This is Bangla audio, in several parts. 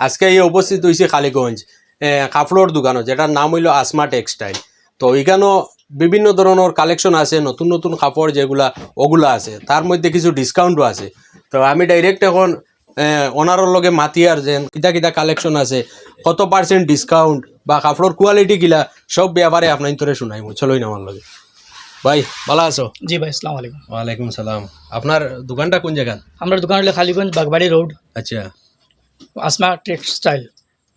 আজকে এই উপস্থিত হয়েছে কালীগঞ্জ কাপড়ের দোকানও যেটার নাম হইল আসমা টেক্সটাইল। তো এখানেও বিভিন্ন ধরনের কালেকশন আছে নতুন নতুন কাপড় যেগুলা ওগুলা আছে। তার মধ্যে কিছু ডিসকাউন্টও আছে। তো আমি ডাইরেক্ট এখন ওনারর লগে মাতি মাতিয়ার যে কিতা কিতা কালেকশন আছে কত পার্সেন্ট ডিসকাউন্ট বা কাপড়ের কোয়ালিটি কিলা সব ব্যাপারে আপনার তোরে শুনাই চলোই না আমার লগে। ভাই ভালো আছো? জি ভাই আসসালামু আলাইকুম। ওয়ালাইকুম সালাম। আপনার দোকানটা কোন জায়গা আমরা দোকান হলো খালিগঞ্জ বাগবাড়ি রোড। আচ্ছা। আসমা টেক্সটাইল।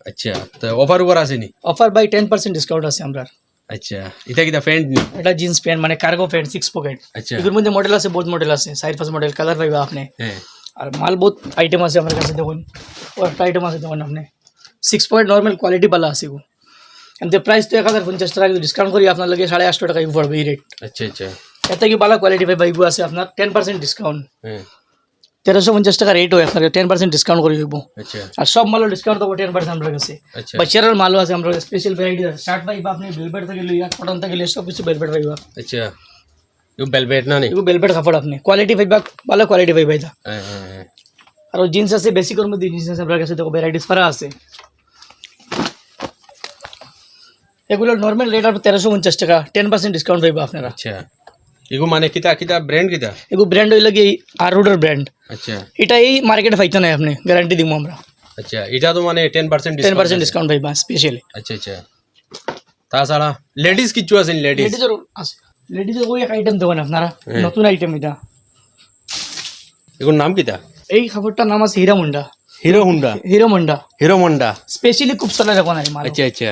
আচ্ছা তো অফার উপর আসেনি? Offer by ten percent discount আছে আমরা আচ্ছা এটা কিটা প্যান্ট নি এটা জিন্স প্যান্ট মানে কার্গো প্যান্ট সিক্স পকেট আচ্ছা। এগুলোর মধ্যে মডেল আছে বহুত মডেল আছে সাইড ফার্স্ট মডেল কালার পাইবা আপনি। হ্যাঁ। আর মাল বহুত আইটেম আছে আমার কাছে দেখুন। ও একটা আইটেম আছে দেখুন আপনি। সিক্স পয়েন্ট নর্মাল কোয়ালিটি বালা আছে গো। এমনি প্রাইস তো এক হাজার পঞ্চাশ টাকা ডিসকাউন্ট করি আপনার লাগে সাড়ে আটশো টাকা পড়বে এই রেট আচ্ছা আচ্ছা। এতে কি বালা কোয়ালিটি পাইবা এগুলো আছে আপনার টেন পার্সেন্ট ডিসকাউন্ট হ্যাঁ। তেরোশো পঞ্চাশ টাকা রেট হয় আপনার টেন পার্সেন্ট ডিসকাউন্ট করে দেবো। আচ্ছা। আর সব মালও ডিসকাউন্ট দেবো টেন পার্সেন্ট আমার কাছে। আচ্ছা। বাচ্চারার মালও আছে আমরা স্পেশাল ভ্যারাইটি আছে। শার্ট পাইবা আপনি বেলবেট থেকে লইয়া কটন থেকে লইয়া সব কিছু বেলবেট পাইবা আচ্ছা। ইউ বেলভেট না এগুলো বেলবেট কাপড় আপনি। কোয়ালিটি পাইবা ভালো কোয়ালিটি পাইবা এটা হ্যাঁ হ্যাঁ হ্যাঁ। আর জিন্স আছে বেসিকের মধ্যে জিন্স আছে আপনার কাছে দেখো ভ্যারাইটিস ফারা আছে। এগুলো নর্মাল রেট আপনার তেরোশো পঞ্চাশ টাকা টেন পার্সেন্ট ডিসকাউন্ট পাইবা আপনারা। আচ্ছা। এগু মানে কিতা কিতা ব্র্যান্ড কিতা? এগুলো ব্র্যান্ড হইলে কি আর রোডের ব্র্যান্ড আচ্ছা। এটা এই মার্কেটে পাইতে নাই আপনি গ্যারান্টি দিব আমরা। আচ্ছা এটা তো মানে ten percent ten percent discount পাইবা স্পেশালি আচ্ছা আচ্ছা। তাছাড়া লেডিস কিছু আছেন লেডিস লেডিজের আছে। লেডিজের ওই এক আইটেম দেবেন আপনারা নতুন আইটেম এটা। এগুলোর নাম কিতা? এই খাবারটার নাম আছে হীরা মুন্ডা হিরো হুন্ডা হিরো মুন্ডা হিরো মন্ডা স্পেশালি খুব চলে এই মাল আচ্ছা আচ্ছা।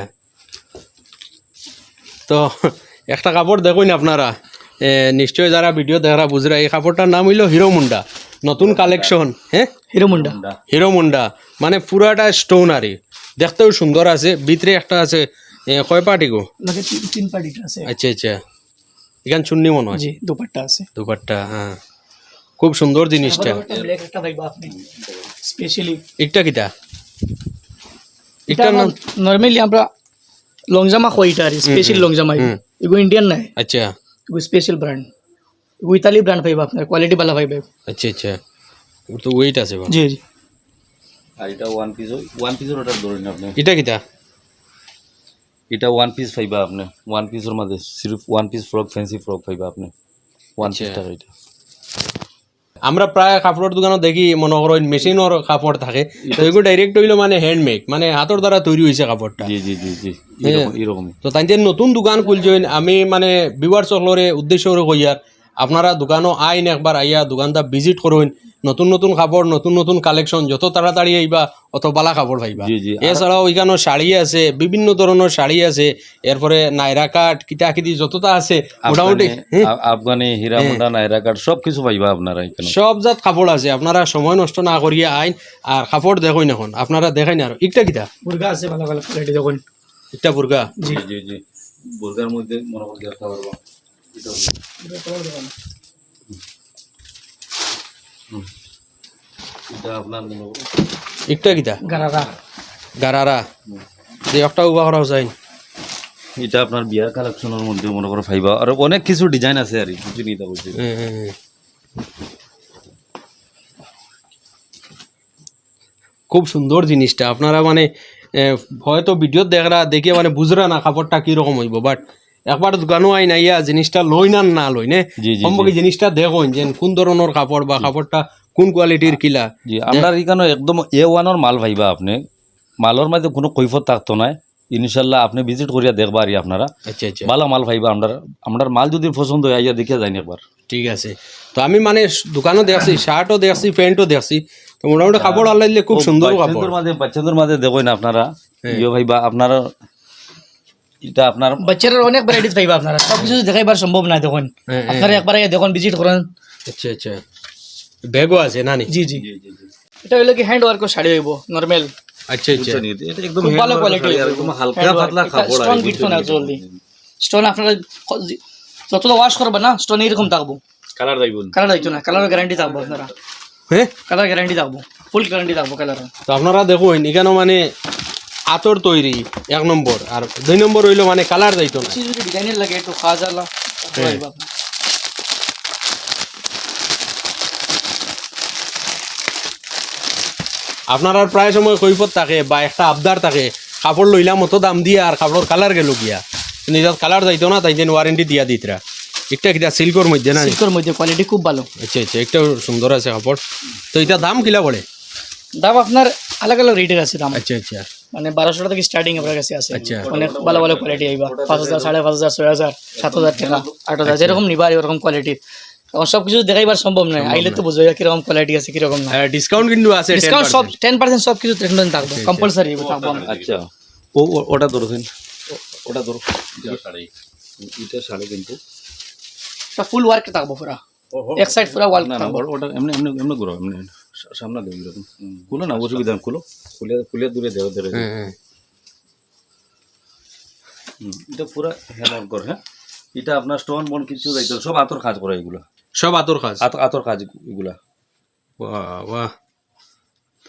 তো একটা কাপড় দেখুন আপনারা। নিশ্চয় যারা ভিডিও দেখা বুঝরা এই কাপড়টার নাম হইল হিরো মুন্ডা নতুন কালেকশন হ্যাঁ হিরো মুন্ডা হিরো মুন্ডা মানে পুরাটা স্টোন আরে দেখতেও সুন্দর আছে ভিতরে একটা আছে কয় পাটি গো? তিন- পার্টিটা আছে। আচ্ছা আচ্ছা। এখান চুন্নি মনে হয়। দুপাট্টা আছে। দুপাট্টা হ্যাঁ খুব সুন্দর জিনিসটা। স্পেশালি একটা কিটা? এটা নর্মালি আমরা লংজামা কই এটা আর স্পেশাল লংজামা। হুম। এগো ইন্ডিয়ান নাই। আচ্ছা। স্পেশাল ব্র্যান্ড উইতালি ইতালি ব্র্যান্ড পাইবে আপনার কোয়ালিটি ভালো পাইবে আচ্ছা আচ্ছা। ওর তো ওয়েট আছে জি জি। আর এটা ওয়ান পিস ওয়ান পিসের ওটা ধরেন আপনি। এটা কিটা? এটা ওয়ান পিস পাইবা আপনি। ওয়ান পিসের মধ্যে সিরিফ one piece frock fancy frock পাইবা আপনি। ওয়ান পিসটা আচ্ছা। এটা আমরা প্রায় কাপড়ের দোকানত দেখি মনে করো মেশিনের কাপড় থাকে। তো এগুলো ডাইরেক্ট হইল মানে হ্যান্ডমেড মানে হাতের দ্বারা তৈরি হয়েছে কাপড়টা। জি জি জি জি এরকমই তো তাই যে নতুন দোকান খুলছেন আমি মানে বিবার চকলরে উদ্দেশ্য করে কইয়ার আপনারা দোকানও আইন একবার আইয়া দোকানটা ভিজিট করুন নতুন নতুন কাপড় নতুন নতুন কালেকশন যত তাড়াতাড়ি আইবা অত বালা কাপড় পাইবা। জি, জি। আর- এছাড়াও ওইখানে শাড়ি আছে বিভিন্ন ধরনের শাড়ি আছে এরপরে নাইরা কাট কিতা কিতি যতটা আছে মোটামুটি আফগানি হ্যাঁ, আ- আফগানি হীরামন্ডা নাইরা কার্ড সব কিছু পাইবা আপনারা সব জাত কাপড় আছে আপনারা সময় নষ্ট না করিয়া আইন আর কাপড় দেখুন এখন আপনারা দেখাই না আর ইটা কিতা বুর্গা আছে ভালো ভালো কোয়ালিটি দেখুন। ইটা বুর্গা? জি। জি জি বুর্গার মধ্যে মনে করতে দেখতে পারবা কিতা গারারা। গারারা। যে একটা উবা করা যায় এটা আপনার বিয়ার কালেকশনের মধ্যে মনে করো পাইবা আর অনেক কিছু ডিজাইন আছে আর কি, কিছু নিতে বলছি। খুব সুন্দর জিনিসটা। আপনারা মানে হয়তো ভিডিও দেখরা দেখে মানে বুঝরা না কাপড়টা কীরকম হইব বাট একবার দোকানও আই নাইয়া জিনিসটা লই না না লই নে? সম্পর্কে জিনিসটা দেখুন যে কোন ধরনের কাপড় বা কাপড়টা কোন কোয়ালিটির কিলা। জি আমরা এখানে একদম এ ওয়ানের মাল ভাইবা আপনি। মালের মধ্যে কোনো কৈফত থাকতো না ইনশাল্লাহ আপনি ভিজিট করিয়া দেখবা আর আপনারা। আচ্ছা আচ্ছা। ভালো মাল ভাইবা আমরা আমরা মাল যদি পছন্দ হয় আইয়া দেখে যাই একবার। ঠিক আছে। তো আমি মানে দোকানও দেখছি শার্টও দেখছি প্যান্টও দেখছি। তো মোটামুটি কাপড় আল্লাহ খুব সুন্দর কাপড়। বাচ্চাদের মাঝে বাচ্চাদের মাঝে দেখো না আপনারা ইয়ে ভাইবা আপনারা এটা আপনার বাচ্চারা অনেক ভ্যারাইটিস পাইবা আপনারা। সব কিছু দেখাইবার সম্ভব না দেখুন। হ্যাঁ, হ্যাঁ। আপনারা একবার আগে দেখুন ভিজিট করেন। আচ্ছা আচ্ছা। ব্যাগও আছে নানি? জি জি। এটা হইল কি হ্যান্ড ওয়ার্ক শাড়ি হইব নর্মাল আচ্ছা আচ্ছা। এটা একদম খুব ভালো কোয়ালিটি একদম হালকা পাতলা কাপড় আর স্টোন গিটফো না জলদি স্টোন আপনারা যতটা ওয়াশ করবে না স্টোন এরকম থাকব। কালার যাইব কালার হইতো না? কালার গ্যারান্টি থাকব আপনারা। হ্যাঁ? কালার গ্যারান্টি থাকব। ফুল গ্যারান্টি থাকব কালার তো আপনারা দেখুন এখানে মানে আতর তৈরি এক নম্বর। আর দুই নম্বর হইল মানে কালার যাইতো না। ডিজাইনের লাগে একটু খাওয়া আপনার আর প্রায় সময় কৈফত থাকে বা একটা আবদার থাকে কাপড় লইলাম মতো দাম দিয়ে আর কাপড় কালার গেল গিয়া। কিন্তু এটা কালার যাইতো না তাই ওয়ারেন্টি দিয়া দিতরা একটা কিটা সিল্কর মধ্যে না? সিল্কের মধ্যে কোয়ালিটি খুব ভালো। আচ্ছা আচ্ছা একটা সুন্দর আছে কাপড়। তো এটা দাম কিলা পড়ে দাম আপনার আলাগ আলাগ রেটের আছে দাম। আচ্ছা আচ্ছা। মানে বারোশো টাকা থেকে স্টার্টিং আপনার কাছে আছে। আচ্ছা। অনেক ভালো ভালো কোয়ালিটি আইবা পাঁচ হাজার সাড়ে পাঁচ হাজার ছয় হাজার সাত হাজার টাকা আট হাজার যেরকম নিবা এরকম কোয়ালিটির এখন সব কিছু দেখাইবার সম্ভব নয়। আইলে তো বুঝবে কীরকম কোয়ালিটি আছে কীরকম না। ডিসকাউন্ট কিন্তু আছে ডিসকাউন্ট সব টেন পার্সেন্ট সব কিছু টেন থাকবে। কম্পালসারি থাকব। আচ্ছা। ও ওটা ধরছেন ওটা ধরো। এটা শাড়ি। কিন্তু। ফুল ওয়ার্ক থাকব পুরা। এক সাইড পুরা ওয়ার্ক থাকব। ওটা- এমনি এমনি এমনি ঘুরো এমনি। সামনে দেবো এরকম খুলো না অসুবিধা খুলো। খুলে খুলে দূরে দেবো ধরে এটা পুরো ঘর হ্যাঁ? এটা আপনার স্টোন বন কিছু যাইতো সব আতর কাজ করা এগুলো। সব আতর আত- আতর কাজ এগুলা। বাহ বাহ।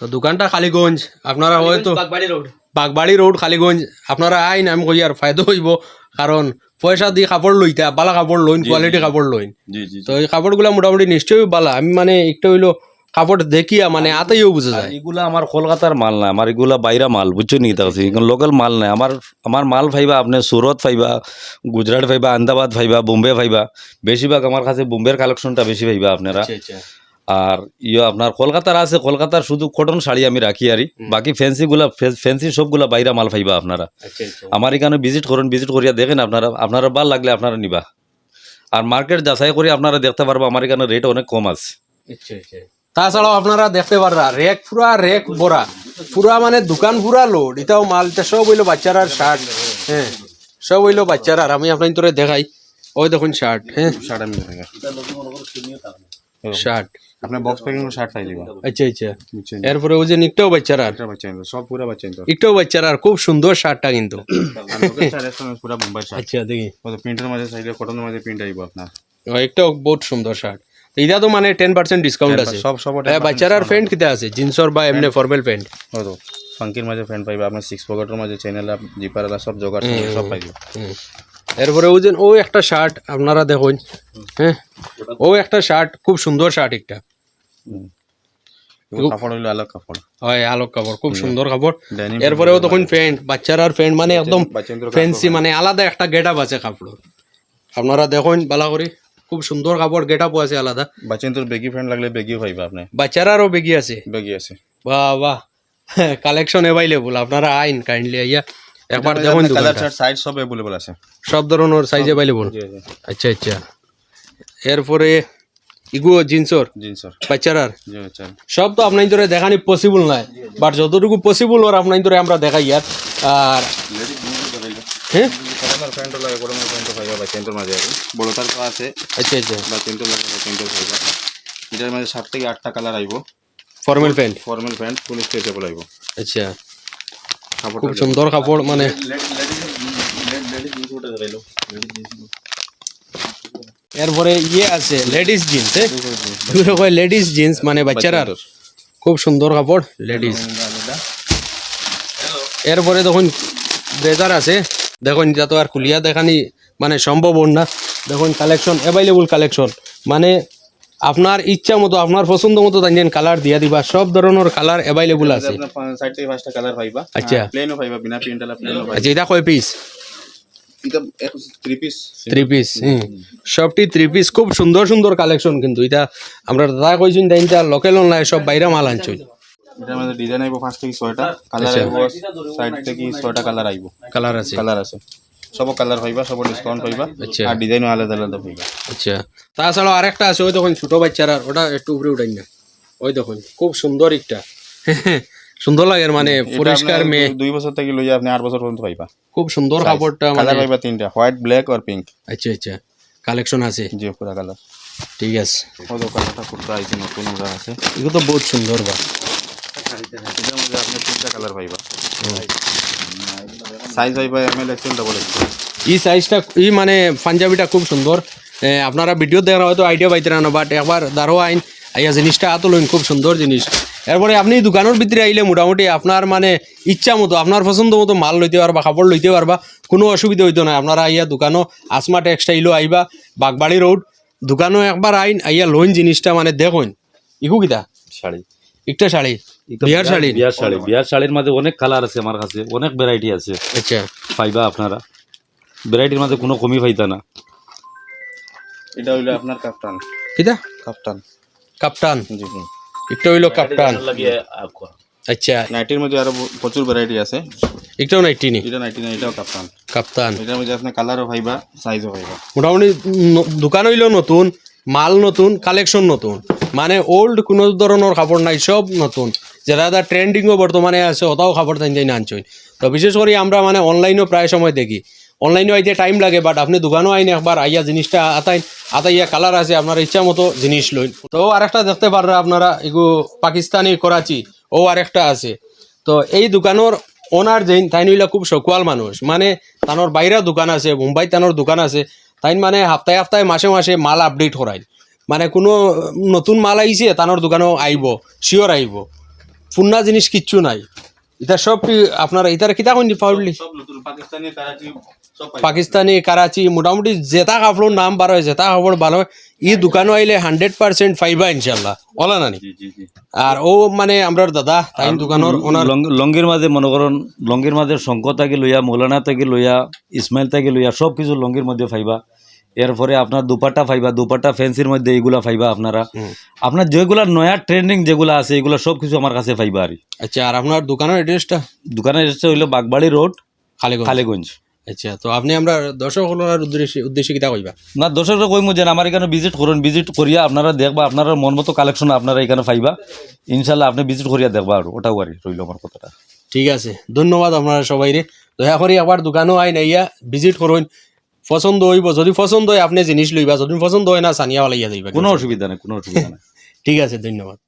তো দোকানটা খালিগঞ্জ আপনারা হয়তো বাগবাড়ি রোড। বাগবাড়ি রোড খালিগঞ্জ। আপনারা আইন আমি কই আর ফায়দা হইব? কারণ পয়সা দিয়ে কাপড় লইতা বালা কাপড় লইন কোয়ালিটি কাপড় লইন। জি জি। তো এই কাপড়গুলা মোটামুটি নিশ্চয়ই বালা। আমি মানে একটু হইল কাপড় দেখিয়া মানে আতেইও বুঝে যায়। এগুলা আমার কলকাতার মাল না আমার এগুলা বাইরা মাল বুঝছ নি তা লোকাল মাল নাই আমার আমার মাল ফাইবা আপনি সুরত ফাইবা গুজরাট ফাইবা আহমেদাবাদ ফাইবা বোম্বে ফাইবা বেশিরভাগ আমার কাছে বোম্বের কালেকশনটা বেশি ফাইবা আপনারা। আর ইয়ে আপনার কলকাতার আছে কলকাতার শুধু কটন শাড়ি আমি রাখি আরি বাকি ফ্যান্সি গুলা ফ্যান্সি সবগুলা বাইরা মাল ফাইবা আপনারা। আমার এখানে ভিজিট করুন ভিজিট করিয়া দেখেন আপনারা আপনারা ভালো লাগলে আপনারা নিবা। আর মার্কেট যাচাই করে আপনারা দেখতে পারব আমার এখানে রেট অনেক কম আছে। তাছাড়াও আপনারা দেখতে পাররা রেক পুরা রেক ভরা পুরা মানে দোকান পুরা লোড এটাও মাল এটা সব হইল বাচ্চারার শার্ট। হ্যাঁ সব হইল বাচ্চারার আমি আপনার তোরে দেখাই। ওই দেখুন শার্ট হ্যাঁ। শার্ট আমি দেখাই শার্ট। আপনার বক্স প্যাকিং শার্ট দিবা আচ্ছা আচ্ছা। এরপরে ওই যে নিকটাও বাচ্চারার। এটা বাচ্চা ইন্দো সব পুরা বাচ্চা একটাও বাচ্চারার খুব সুন্দর শার্টটা কিন্তু। পুরা শার্ট। আচ্ছা দেখি। প্রিন্টের মাঝে কটনের মাঝে প্রিন্ট আইব আপনার। একটাও বহুত সুন্দর শার্ট। এটা তো মানে টেন পার্সেন্ট ডিসকাউন্ট আছে। সব সব বাচ্চারার প্যান্ট কিতা আছে? জিন্সর বা এমনি ফর্মাল প্যান্ট হয়তো ফাঙ্কির মাঝে ফ্রেন্ড পাইবা সিক্স পকেটের মাঝে জিপার সব জোগাড় সব পাইব। এরপরে ওই যে ও একটা শার্ট আপনারা দেখুন হ্যাঁ ও একটা শার্ট খুব সুন্দর শার্ট একটা। কাপড় কাপড়। হয় আলোক কাপড় খুব সুন্দর কাপড়। এরপরেও তখন প্যান্ট বাচ্চারার প্যান্ট মানে একদম ফ্যান্সি মানে আলাদা একটা গেট আপ আছে কাপড়ের। আপনারা দেখুন বালা করে। খুব সুন্দর কাপড় গেট আপও আছে আলাদা বাচ্চাদের বেগি ফ্রেন্ড লাগলে বেগিও পাইবা আপনি বাচ্চারারও বেগি আছে বেগি আছে বাহ বাহ কালেকশন অ্যাভাইলেবল আপনারা আইন কাইন্ডলি আইয়া একবার দেখুন কালার। চার্ট সাইজ সব অ্যাভেলেবল আছে সব ধরনের সাইজ জি আচ্ছা আচ্ছা এরপরে ইগু জিন্সর জিন্সর বাচ্চারার জি আচ্ছা সব তো আপনার ধরে দেখানি পসিবল নাই বাট যতটুকু পসিবল ওর আপনার ধরে আমরা দেখাই আর আর হ্যাঁ মাঝে আছে। বড় তার তো আছে। আচ্ছা আচ্ছা। পাইবা এটার মাঝে সাত থেকে আটটা কালার আইব। Formal pant formal pant full stretchable আইব আচ্ছা। খুব সুন্দর কাপড় মানে এরপরে ইয়ে আছে লেডিস জিন্স লেডিস জিন্স মানে বাচ্চারার। খুব সুন্দর কাপড় লেডিস এরপরে দেখুন ব্রেজার আছে। দেখুন এটা তো আর খুলিয়া দেখানি মানে সম্ভব না। দেখুন কালেকশন অ্যাভেলেবল কালেকশন মানে আপনার ইচ্ছা মতো আপনার পছন্দ মতো তাই কালার দিয়া দিবা। সব ধরনের কালার অ্যাভেলেবল আছে। সাইড থেকে পাঁচটা কালার পাইবা। আচ্ছা। প্লেনও পাইবা বিনা প্রিন্ট প্লেনও পাইবা। আচ্ছা এটা কয় পিস থ্রি পিস সবটি থ্রি পিস খুব সুন্দর সুন্দর কালেকশন কিন্তু এটা। আমরা দাদা কইছেন তাই এটা লোকাল অনলাইন সব বাইরে মাল আনছই এটার মধ্যে ডিজাইন আইব পাঁচ থেকে ছয়টা। কালার আইব সাইড থেকে ছয়টা কালার আইব। কালার আছে। কালার আছে। সব কালার পাইবা সব ডিসকাউন্ট পাইবা আচ্ছা। আর ডিজাইনও আলাদা আলাদা পাইবা আচ্ছা। তাছাড়াও আরেকটা আছে ওই দেখুন ছোট বাচ্চারা ওটা একটু উপরে উঠাই না। ওই দেখুন খুব সুন্দর একটা। সুন্দর লাগে মানে পরিষ্কার মেয়ে। দুই- বছর থেকে লইয়া আপনি আট বছর পর্যন্ত পাইবা খুব সুন্দর কাপড়টা মানে কালার পাইবা তিনটা হোয়াইট ব্ল্যাক আর পিঙ্ক আচ্ছা আচ্ছা। কালেকশন আছে। জি পুরা কালার ঠিক আছে। কত কালারটা কুর্তা আইছে নতুন ওরা আছে। এগুলো তো বহুত সুন্দর বা। তিনটা কালার পাইবা size M L XL double XL এই সাইজটা ই মানে পাঞ্জাবিটা খুব সুন্দর। আপনারা ভিডিও দেখার হয়তো আইডিয়া পাইতে না বাট একবার দারো আইন আইয়া জিনিসটা আতো লইন খুব সুন্দর জিনিস। এরপরে আপনি দোকানের ভিতরে আইলে মোটামুটি আপনার মানে ইচ্ছা মতো আপনার পছন্দ মতো মাল লইতে পারবা কাপড় লইতে পারবা কোনো অসুবিধা হইতো না। আপনারা আইয়া দোকানও আসমা টেক্সটাইলও আইবা বাগবাড়ি রোড দোকানও একবার আইন আইয়া লইন জিনিসটা মানে দেখুন। ইকু কিতা? শাড়ি। একটা শাড়ি। এটা বিয়ার শাড়ি। বিয়ার শাড়ি। বিয়ার শাড়ির মধ্যে অনেক কালার আছে আমার কাছে অনেক ভ্যারাইটি আছে। আচ্ছা। পাইবা আপনারা। ভ্যারাইটির মধ্যে কোনো কমি পাইতা না। এটা হইল আপনার কাপ্তান কিটা? কাপ্তান কাপ্তান জি একটা হইল কাপ্তান আচ্ছা। নাইটির মধ্যে আরও প্রচুর ভ্যারাইটি আছে। একটাও নাইটি নি এটা নাইটি না এটাও কাপ্তান কাপ্তান এটার মধ্যে আপনার কালারও পাইবা সাইজও পাইবা। মোটামুটি দোকান হইল নতুন। মাল নতুন কালেকশন নতুন। মানে ওল্ড কোনো ধরনের কাপড় নাই, সব নতুন। যেটা যেটা ট্রেন্ডিংও বর্তমানে আছে, ওটাও কাপড় তাই তাই আনছই তো বিশেষ করে আমরা মানে অনলাইনেও প্রায় সময় দেখি। অনলাইনেও আইতে টাইম লাগে বাট আপনি দোকানও আইন একবার, আইয়া জিনিসটা আতাই আতাইয়া কালার আছে, আপনার ইচ্ছা মতো জিনিস লইন। তো আরেকটা দেখতে পাররা আপনারা, এগু পাকিস্তানি করাচি, ও আরেকটা আছে। তো এই দোকানের ওনার যেইন তাই নইলে খুব সকুয়াল মানুষ মানে তানোর বাইরা দোকান আছে মুম্বাই তানোর দোকান আছে। তাই মানে হাপ্তায় হাপ্তায় মাসে মাসে মাল আপডেট করাই মানে কোনো নতুন মাল আইছে তানোর দোকানেও আইব শিওর আইব ফুন্না জিনিস কিচ্ছু নাই। এটা সব আপনার এটার কিতা কইনি পাউলি পাকিস্তানি করাচি মোটামুটি জেতা কাপড় নাম বার হয় জেতা কাপড় ভালো ই দোকানও আইলে হান্ড্রেড পার্সেন্ট পাইবা ইনশাল্লাহ ওলা নানি আর ও মানে আমরার দাদা তাই দোকানের ওনার লঙ্গির মাঝে মনে করেন লঙ্গির মাঝে শঙ্কর থেকে লইয়া মৌলানা থেকে লইয়া ইসমাইল থেকে লইয়া সব কিছু লঙ্গির মধ্যে ফাইবা এরপরে আপনার দুপাট্টা ফাইবা দুপাট্টা ফ্যান্সির মধ্যে এইগুলা ফাইবা আপনারা। আপনার যেগুলা নয়া ট্রেন্ডিং যেগুলা আছে এগুলা সব কিছু আমার কাছে ফাইবা আর আচ্ছা আর আপনার দোকানের অ্যাড্রেসটা দোকানের এসে হইল বাগবাড়ি রোড খালিগঞ্জ। খালেগঞ্জ। আচ্ছা তো আপনি আমরা দর্শক হলার উদ্দেশ্যে উদ্দেশ্যে কিতা কইবা? না দর্শকরা কইমু যে আমার এখানে ভিজিট করুন ভিজিট করিয়া আপনারা দেখবা আপনারা মন মতো কালেকশন আপনারা এখানে পাইবা। ইনশাল্লাহ আপনি ভিজিট করিয়া দেখবা আর ওটাও আর রইল আমার কথাটা। ঠিক আছে ধন্যবাদ আপনারা সবাই রে দয়া করে আবার দোকানও আইন আইয়া ভিজিট করুন। পছন্দ হইব যদি পছন্দ হয় আপনি জিনিস লইবা যদি পছন্দ হয় না সানিয়া ওলাইয়া যাইবা। কোনো অসুবিধা নেই কোনো অসুবিধা নেই। ঠিক আছে ধন্যবাদ।